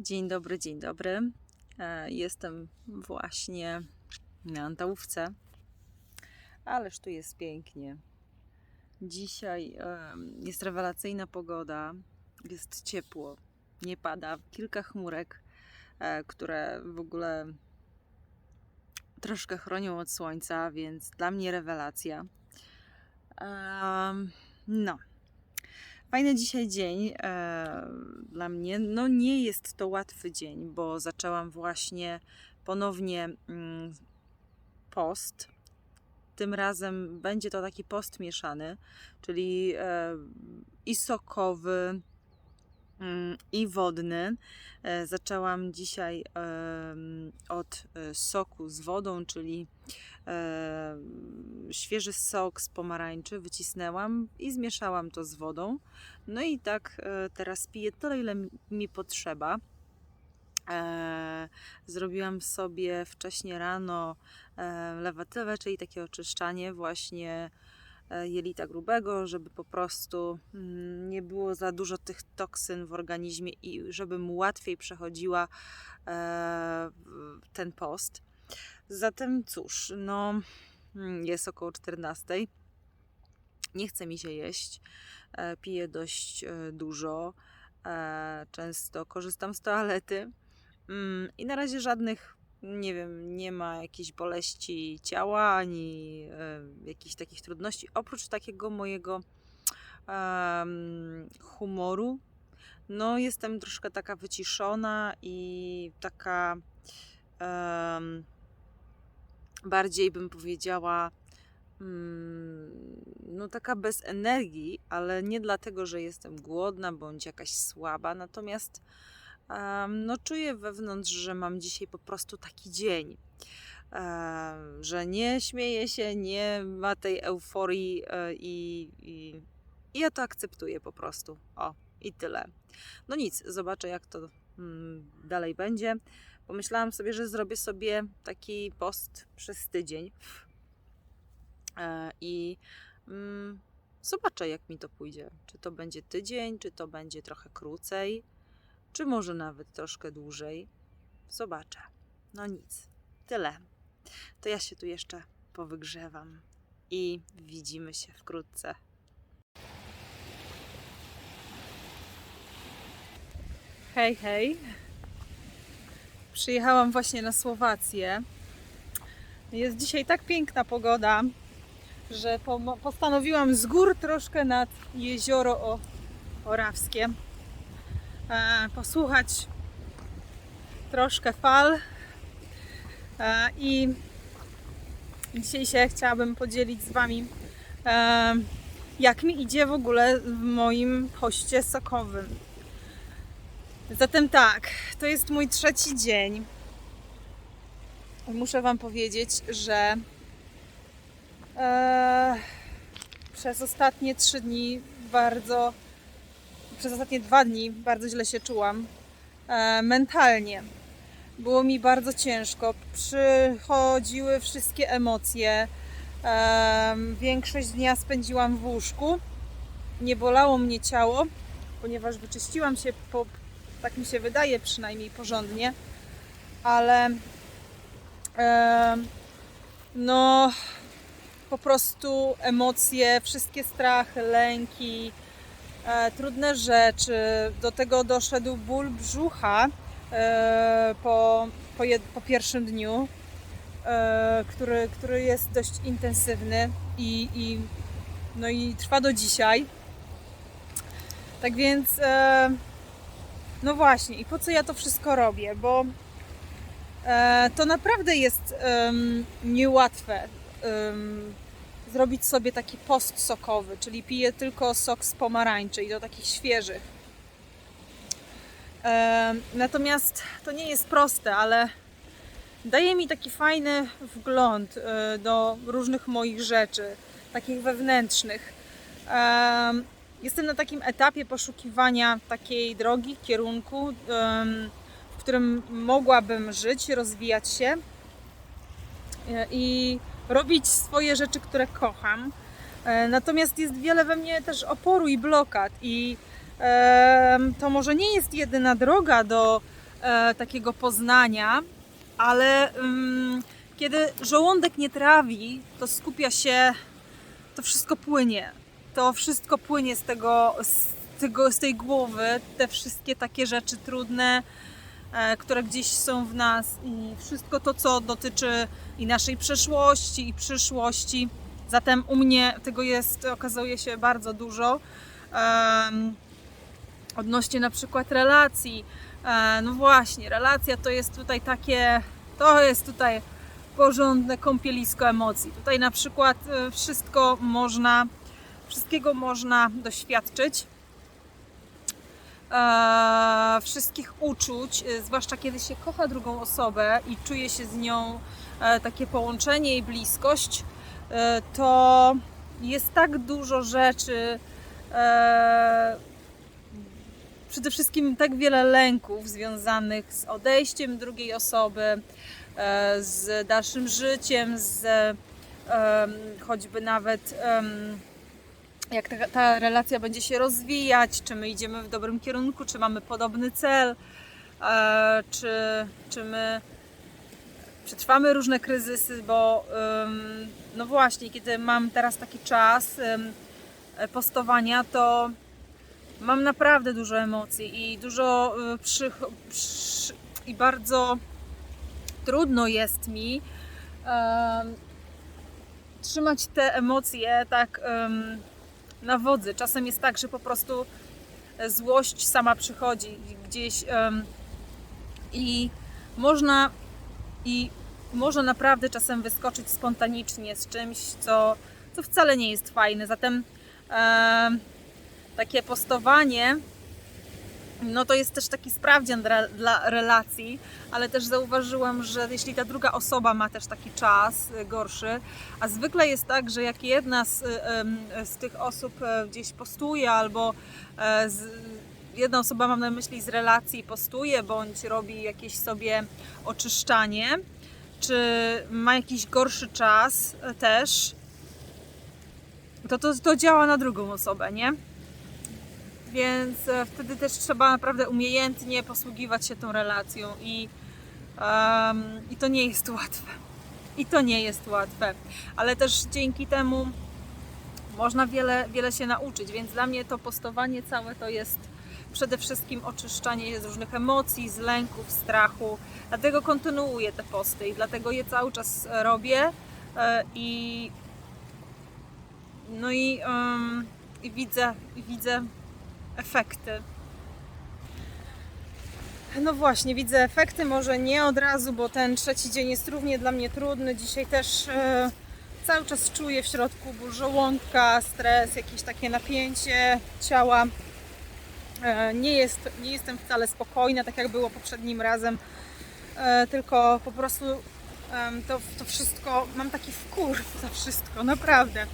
Dzień dobry, dzień dobry. E, Jestem właśnie na Antałówce, ależ tu jest pięknie. Dzisiaj jest rewelacyjna pogoda, jest ciepło, nie pada, kilka chmurek, e, które w ogóle troszkę chronią od słońca, więc dla mnie rewelacja. No. Fajny dzisiaj dzień e, dla mnie. No nie jest to łatwy dzień, bo zaczęłam właśnie ponownie mm, post. Tym razem będzie to taki post mieszany, czyli e, i sokowy, i wodny. E, zaczęłam dzisiaj od e, soku z wodą, czyli e, świeży sok z pomarańczy wycisnęłam i zmieszałam to z wodą. No i tak teraz piję tyle, ile mi- potrzeba. Zrobiłam sobie wcześniej rano lewatywę, czyli takie oczyszczanie właśnie jelita grubego, żeby po prostu mm, nie było za dużo tych toksyn w organizmie i żebym łatwiej przechodziła e, ten post. Zatem cóż, no mm, jest około 14. Nie chce mi się jeść. E, Piję dość e, dużo. E, Często korzystam z toalety. Mm, I na razie żadnych, nie wiem, nie ma jakiejś boleści ciała ani e, jakichś takich trudności, oprócz takiego mojego em, humoru. No, jestem troszkę taka wyciszona i taka em, bardziej bym powiedziała, mm, no taka bez energii, ale nie dlatego, że jestem głodna bądź jakaś słaba, natomiast no czuję wewnątrz, że mam dzisiaj po prostu taki dzień. Że nie śmieję się, nie ma tej euforii e, i, i, i ja to akceptuję po prostu. O, i tyle. No nic, zobaczę jak to mm, dalej będzie. Pomyślałam sobie, że zrobię sobie taki post przez tydzień. E, I mm, zobaczę, jak mi to pójdzie. Czy to będzie tydzień, czy to będzie trochę krócej, czy może nawet troszkę dłużej. Zobaczę. No nic, tyle. To ja się tu jeszcze powygrzewam i widzimy się wkrótce. Hej, hej. Przyjechałam właśnie na Słowację. Jest dzisiaj tak piękna pogoda, że postanowiłam z gór troszkę nad jezioro Orawskie posłuchać troszkę fal e, i dzisiaj się chciałabym podzielić z Wami e, jak mi idzie w ogóle w moim poście sokowym. Zatem tak, to jest mój trzeci dzień. Muszę Wam powiedzieć, że e, przez ostatnie trzy dni bardzo, przez ostatnie dwa dni bardzo źle się czułam e, mentalnie. Było mi bardzo ciężko. Przychodziły wszystkie emocje. E, większość dnia spędziłam w łóżku. Nie bolało mnie ciało, ponieważ wyczyściłam się po, tak mi się wydaje przynajmniej porządnie, ale e, no po prostu emocje, wszystkie strachy, lęki, trudne rzeczy. Do tego doszedł ból brzucha e, po, po, jed, po pierwszym dniu, e, który, który jest dość intensywny i, i, no i trwa do dzisiaj. Tak więc, e, no właśnie, i po co ja to wszystko robię? Bo e, to naprawdę jest niełatwe zrobić sobie taki post sokowy, czyli piję tylko sok z pomarańczy i do takich świeżych. Natomiast to nie jest proste, ale daje mi taki fajny wgląd e, do różnych moich rzeczy, takich wewnętrznych. Em, Jestem na takim etapie poszukiwania takiej drogi, kierunku, w którym mogłabym żyć, rozwijać się e, i robić swoje rzeczy, które kocham. E, Natomiast jest wiele we mnie też oporu i blokad, i to może nie jest jedyna droga do e, takiego poznania, ale kiedy żołądek nie trawi, to skupia się, to wszystko płynie. To wszystko płynie z tego, z, tego, z tej głowy, te wszystkie takie rzeczy trudne, które gdzieś są w nas i wszystko to, co dotyczy i naszej przeszłości, i przyszłości. Zatem u mnie tego jest, okazuje się, bardzo dużo. Odnośnie na przykład relacji. E, no właśnie, relacja to jest tutaj takie, to jest tutaj porządne kąpielisko emocji. Tutaj na przykład e, wszystko można, wszystkiego można doświadczyć. E, wszystkich uczuć, e, zwłaszcza kiedy się kocha drugą osobę i czuje się z nią e, takie połączenie i bliskość, e, to jest tak dużo rzeczy, e, przede wszystkim tak wiele lęków związanych z odejściem drugiej osoby, e, z dalszym życiem, z em, choćby nawet em, jak ta, ta relacja będzie się rozwijać, czy my idziemy w dobrym kierunku, czy mamy podobny cel, e, czy, czy my przetrwamy różne kryzysy, bo em, no właśnie, kiedy mam teraz taki czas em, e, postowania, to mam naprawdę dużo emocji i dużo y, przych, przy, i bardzo trudno jest mi em, trzymać te emocje tak em, na wodzy. Czasem jest tak, że po prostu złość sama przychodzi gdzieś em, i można i może naprawdę czasem wyskoczyć spontanicznie z czymś, co, co wcale nie jest fajne. Zatem em, takie postowanie, no to jest też taki sprawdzian dla, dla relacji, ale też zauważyłam, że jeśli ta druga osoba ma też taki czas y, gorszy, a zwykle jest tak, że jak jedna z, y, z tych osób e, gdzieś postuje albo e, z, jedna osoba, mam na myśli z relacji, postuje bądź robi jakieś sobie oczyszczanie, czy ma jakiś gorszy czas e, też, to, to to działa na drugą osobę, nie? Więc e, wtedy też trzeba naprawdę umiejętnie posługiwać się tą relacją i, em, i to nie jest łatwe. I to nie jest łatwe, ale też dzięki temu można wiele, wiele się nauczyć, więc dla mnie to postowanie całe to jest przede wszystkim oczyszczanie z różnych emocji, z lęków, strachu. Dlatego kontynuuję te posty i dlatego je cały czas e, robię e, i no i, em, i widzę, i widzę efekty. No właśnie, widzę efekty, może nie od razu, bo ten trzeci dzień jest równie dla mnie trudny. Dzisiaj też e, cały czas czuję w środku ból żołądka, stres, jakieś takie napięcie ciała. E, nie, jest, nie jestem wcale spokojna, tak jak było poprzednim razem, e, tylko po prostu em, to, to wszystko, mam taki wkur za wszystko, naprawdę.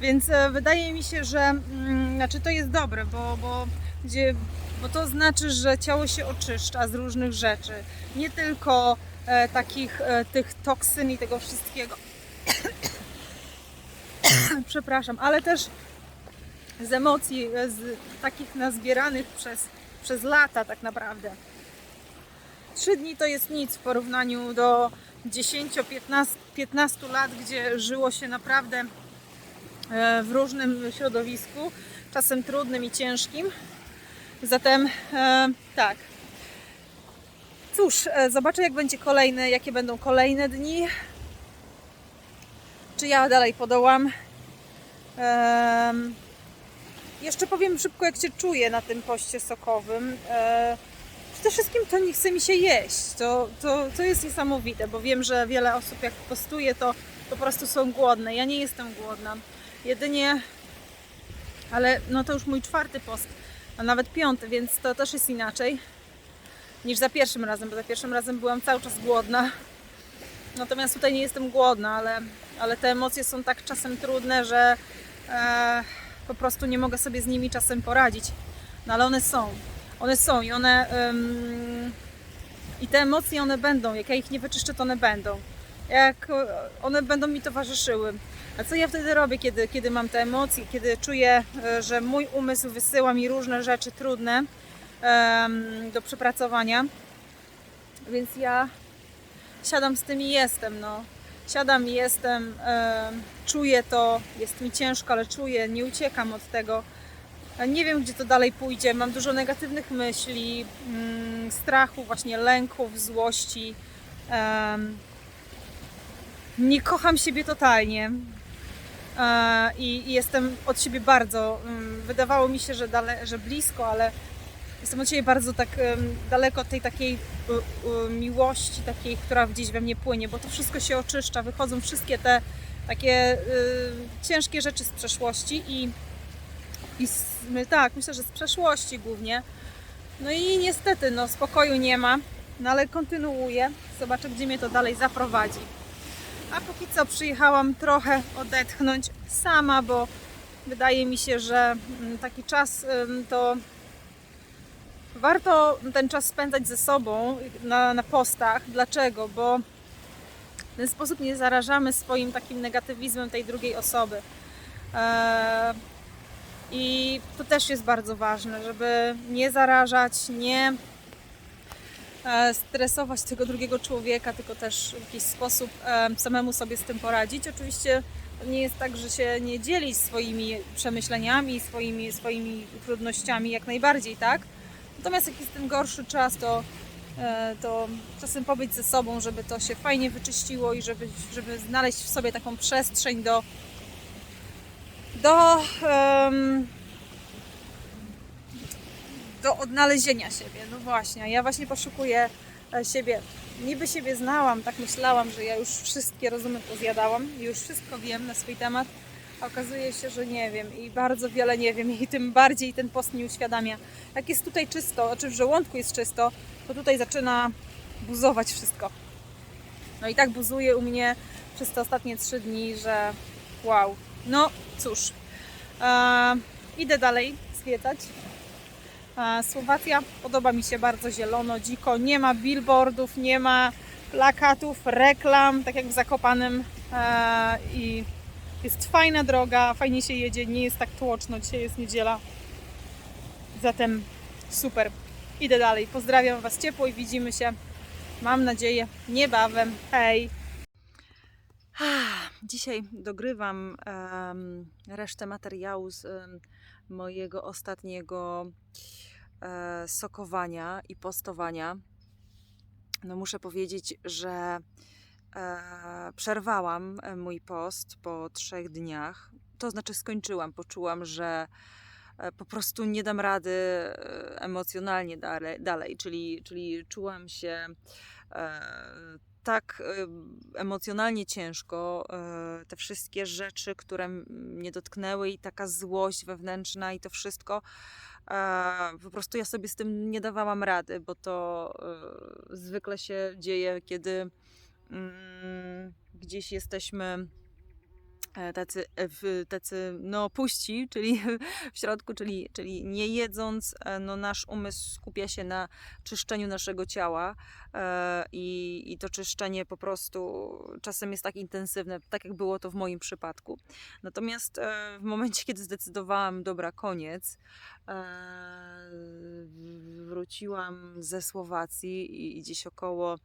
Więc e, wydaje mi się, że mm, znaczy to jest dobre, bo, bo, gdzie, bo to znaczy, że ciało się oczyszcza z różnych rzeczy. Nie tylko e, takich e, tych toksyn i tego wszystkiego. Przepraszam, ale też z emocji, e, z takich nazbieranych przez, przez lata tak naprawdę. Trzy dni to jest nic w porównaniu do 10-15 lat, gdzie żyło się naprawdę w różnym środowisku, czasem trudnym i ciężkim. Zatem e, tak. Cóż, e, zobaczę jak będzie kolejne, jakie będą kolejne dni. Czy ja dalej podołam. Jeszcze powiem szybko, jak się czuję na tym poście sokowym. E, przede wszystkim to nie chce mi się jeść. To, to, to jest niesamowite, bo wiem, że wiele osób jak postuje, to po prostu są głodne. Ja nie jestem głodna. Jedynie, ale no to już mój czwarty post, a nawet piąty, więc to też jest inaczej niż za pierwszym razem, bo za pierwszym razem byłam cały czas głodna. Natomiast tutaj nie jestem głodna, ale, ale te emocje są tak czasem trudne, że e, po prostu nie mogę sobie z nimi czasem poradzić. No ale one są. One są i one. em, I te emocje one będą. Jak ja ich nie wyczyszczę, to one będą. Jak e, one będą mi towarzyszyły. A co ja wtedy robię, kiedy, kiedy mam te emocje, kiedy czuję, e, że mój umysł wysyła mi różne rzeczy trudne em, do przepracowania? Więc ja siadam z tym i jestem, no. Siadam i jestem, em, czuję to, jest mi ciężko, ale czuję, nie uciekam od tego. E, Nie wiem, gdzie to dalej pójdzie. Mam dużo negatywnych myśli, mm, strachu, właśnie lęków, złości. Em, nie kocham siebie totalnie. E, I, jestem od siebie bardzo. mm, Wydawało mi się, że, dale, że blisko, ale jestem od siebie bardzo tak daleko od tej takiej miłości, takiej, która gdzieś we mnie płynie, bo to wszystko się oczyszcza, wychodzą wszystkie te takie y, ciężkie rzeczy z przeszłości i, i z, tak, myślę, że z przeszłości głównie. No i niestety, no spokoju nie ma, no ale kontynuuję. Zobaczę, gdzie mnie to dalej zaprowadzi. A póki co przyjechałam trochę odetchnąć sama, bo wydaje mi się, że mm, taki czas to warto ten czas spędzać ze sobą na, na postach. Dlaczego? Bo w ten sposób nie zarażamy swoim takim negatywizmem tej drugiej osoby. Eee, I to też jest bardzo ważne, żeby nie zarażać, nie stresować tego drugiego człowieka, tylko też w jakiś sposób e, samemu sobie z tym poradzić. Oczywiście nie jest tak, że się nie dzieli swoimi przemyśleniami, swoimi, swoimi trudnościami, jak najbardziej, tak? Natomiast jak jest ten gorszy czas, to, e, to czasem pobyć ze sobą, żeby to się fajnie wyczyściło i żeby, żeby znaleźć w sobie taką przestrzeń do do, em, do odnalezienia siebie. No właśnie, ja właśnie poszukuję e, siebie. Niby siebie znałam, tak myślałam, że ja już wszystkie rozumy pozjadałam i już wszystko wiem na swój temat. A okazuje się, że nie wiem i bardzo wiele nie wiem i tym bardziej ten post mi uświadamia. Jak jest tutaj czysto, znaczy w żołądku jest czysto, to tutaj zaczyna buzować wszystko. No i tak buzuje u mnie przez te ostatnie trzy dni, że wow. No cóż, e, idę dalej zwiedzać. Słowacja podoba mi się bardzo zielono, dziko. Nie ma billboardów, nie ma plakatów, reklam, tak jak w Zakopanem. E, I jest fajna droga, fajnie się jedzie, nie jest tak tłoczno. Dzisiaj jest niedziela. Zatem super. Idę dalej. Pozdrawiam Was ciepło i widzimy się, mam nadzieję, niebawem. Hej! Dzisiaj dogrywam em, resztę materiału z em, mojego ostatniego sokowania i postowania. No muszę powiedzieć, że e, przerwałam e, mój post po trzech dniach. To znaczy skończyłam, poczułam, że e, po prostu nie dam rady e, emocjonalnie dalej. Czyli, czyli czułam się e, tak e, emocjonalnie ciężko, e, te wszystkie rzeczy, które mnie dotknęły i taka złość wewnętrzna i to wszystko, po prostu ja sobie z tym nie dawałam rady, bo to e, zwykle się dzieje, kiedy mm, gdzieś jesteśmy tacy, e, tacy no puści, czyli w środku, czyli, czyli nie jedząc, e, no nasz umysł skupia się na czyszczeniu naszego ciała e, i, i to czyszczenie po prostu czasem jest tak intensywne, tak jak było to w moim przypadku. Natomiast e, w momencie, kiedy zdecydowałam, dobra, koniec, e, wróciłam ze Słowacji i gdzieś około e,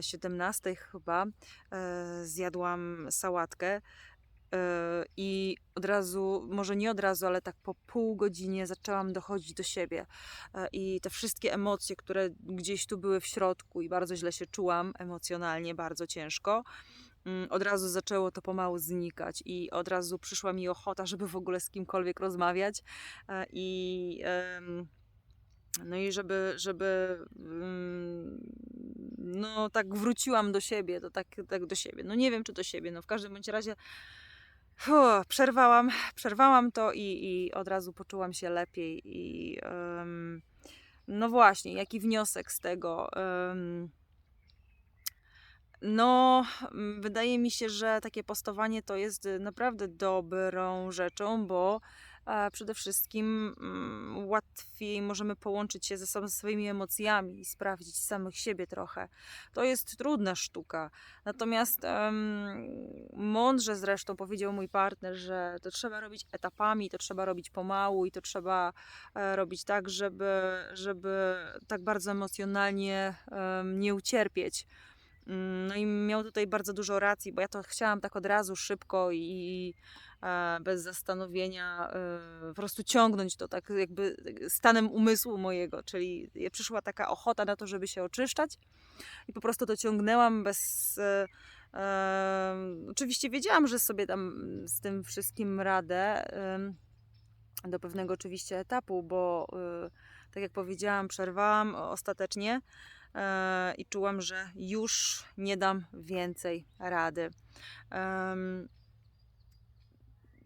17 chyba e, zjadłam sałatkę e, i od razu, może nie od razu, ale tak po pół godzinie zaczęłam dochodzić do siebie. E, I te wszystkie emocje, które gdzieś tu były w środku i bardzo źle się czułam emocjonalnie, bardzo ciężko, mm, od razu zaczęło to pomału znikać i od razu przyszła mi ochota, żeby w ogóle z kimkolwiek rozmawiać. E, I no i żeby, żeby mm, no tak wróciłam do siebie, to tak, tak do siebie. No nie wiem, czy do siebie, no w każdym bądź razie Fuh, przerwałam, przerwałam to i, i od razu poczułam się lepiej i em, no właśnie, jaki wniosek z tego? Em, no, wydaje mi się, że takie postowanie to jest naprawdę dobrą rzeczą, bo przede wszystkim mm, łatwiej możemy połączyć się ze sobą, ze swoimi emocjami i sprawdzić samych siebie trochę. To jest trudna sztuka. Natomiast mądrze zresztą powiedział mój partner, że to trzeba robić etapami, to trzeba robić pomału i to trzeba e, robić tak, żeby, żeby tak bardzo emocjonalnie em, nie ucierpieć. Mm, No i miał tutaj bardzo dużo racji, bo ja to chciałam tak od razu, szybko i e, bez zastanowienia e, po prostu ciągnąć to tak jakby stanem umysłu mojego, czyli przyszła taka ochota na to, żeby się oczyszczać i po prostu to ciągnęłam bez... e, e, Oczywiście wiedziałam, że sobie tam z tym wszystkim radę do pewnego oczywiście etapu, bo e, tak jak powiedziałam, przerwałam ostatecznie e, i czułam, że już nie dam więcej rady.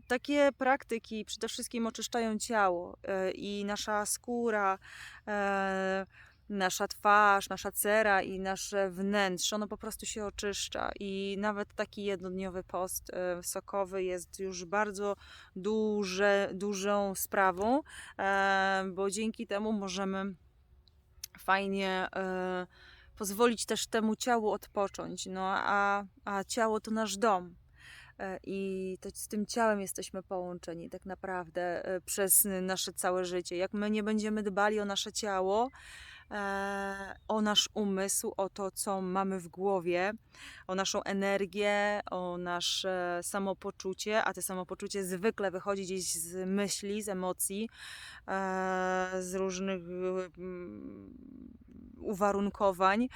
Takie praktyki przede wszystkim oczyszczają ciało e, i nasza skóra, e, nasza twarz, nasza cera i nasze wnętrze, ono po prostu się oczyszcza. I nawet taki jednodniowy post e, sokowy jest już bardzo duże, dużą sprawą, e, bo dzięki temu możemy fajnie e, pozwolić też temu ciału odpocząć. No a, a ciało to nasz dom. E, I to z tym ciałem jesteśmy połączeni tak naprawdę e, przez nasze całe życie. Jak my nie będziemy dbali o nasze ciało, o nasz umysł, o to, co mamy w głowie, o naszą energię, o nasze samopoczucie, a to samopoczucie zwykle wychodzi gdzieś z myśli, z emocji, e, z różnych mm, uwarunkowań.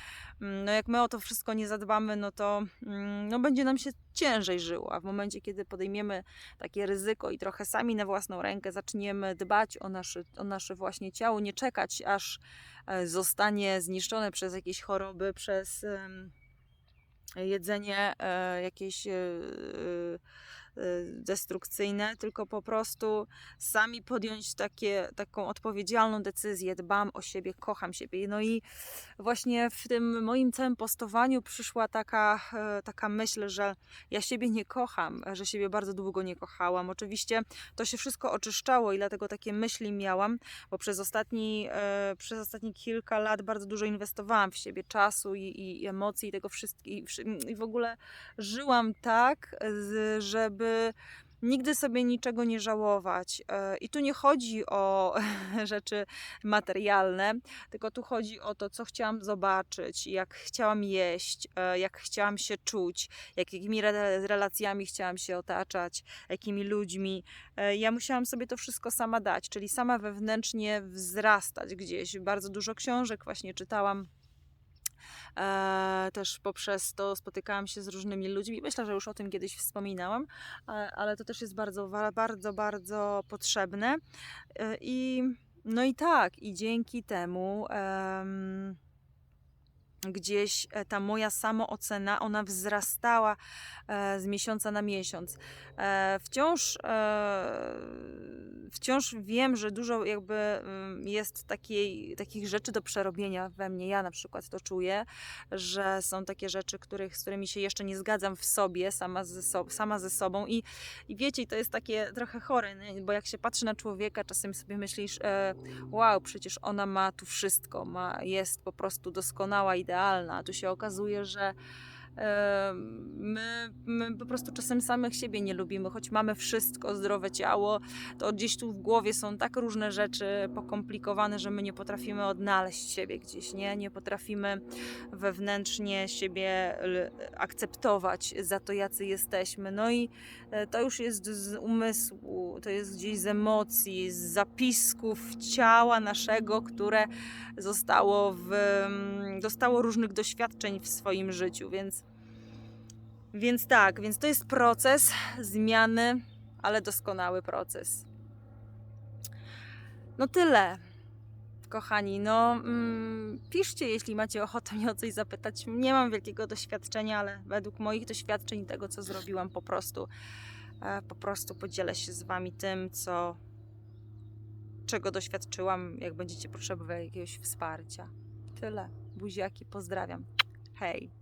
Mm, No jak my o to wszystko nie zadbamy, no to mm, no będzie nam się ciężej żyło, a w momencie, kiedy podejmiemy takie ryzyko i trochę sami na własną rękę zaczniemy dbać o nasze, o nasze właśnie ciało, nie czekać aż e, zostanie zniszczone przez jakieś choroby, przez jedzenie e, jakieś e, destrukcyjne, tylko po prostu sami podjąć takie, taką odpowiedzialną decyzję. Dbam o siebie, kocham siebie. No i właśnie w tym moim całym postowaniu przyszła taka, e, taka myśl, że ja siebie nie kocham, że siebie bardzo długo nie kochałam. Oczywiście to się wszystko oczyszczało i dlatego takie myśli miałam, bo przez ostatni, e, przez ostatnie kilka lat bardzo dużo inwestowałam w siebie czasu i, i emocji i tego wszystkiego i w ogóle żyłam tak, z- żeby nigdy sobie niczego nie żałować. E, I tu nie chodzi o rzeczy materialne, tylko tu chodzi o to, co chciałam zobaczyć, jak chciałam jeść, e, jak chciałam się czuć, jak, jakimi re- relacjami chciałam się otaczać, jakimi ludźmi. E, Ja musiałam sobie to wszystko sama dać, czyli sama wewnętrznie wzrastać gdzieś. Bardzo dużo książek właśnie czytałam. E, też poprzez to spotykałam się z różnymi ludźmi. Myślę, że już o tym kiedyś wspominałam, ale to też jest bardzo, bardzo, bardzo potrzebne. E, I no i tak, i dzięki temu em, gdzieś e, ta moja samoocena, ona wzrastała e, z miesiąca na miesiąc. E, wciąż, wciąż wiem, że dużo jakby mm, jest takiej, takich rzeczy do przerobienia we mnie. Ja na przykład to czuję, że są takie rzeczy, których, z którymi się jeszcze nie zgadzam w sobie, sama ze, so, sama ze sobą. I, I wiecie, to jest takie trochę chore, nie? bo jak się patrzy na człowieka, czasem sobie myślisz, wow, przecież ona ma tu wszystko, ma, jest po prostu doskonała. A tu się okazuje, że my, my po prostu czasem samych siebie nie lubimy, choć mamy wszystko, zdrowe ciało, to gdzieś tu w głowie są tak różne rzeczy pokomplikowane, że my nie potrafimy odnaleźć siebie gdzieś, nie? Nie potrafimy wewnętrznie siebie akceptować za to, jacy jesteśmy. No i to już jest z umysłu, to jest gdzieś z emocji, z zapisków ciała naszego, które zostało w, mm, dostało różnych doświadczeń w swoim życiu, więc, więc tak, więc to jest proces zmiany, ale doskonały proces. No tyle. Kochani, no mm, piszcie, jeśli macie ochotę mnie o coś zapytać. Nie mam wielkiego doświadczenia, ale według moich doświadczeń i tego, co zrobiłam, po prostu, e, po prostu podzielę się z Wami tym, co, czego doświadczyłam, jak będziecie potrzebować jakiegoś wsparcia. Tyle. Buziaki, pozdrawiam. Hej.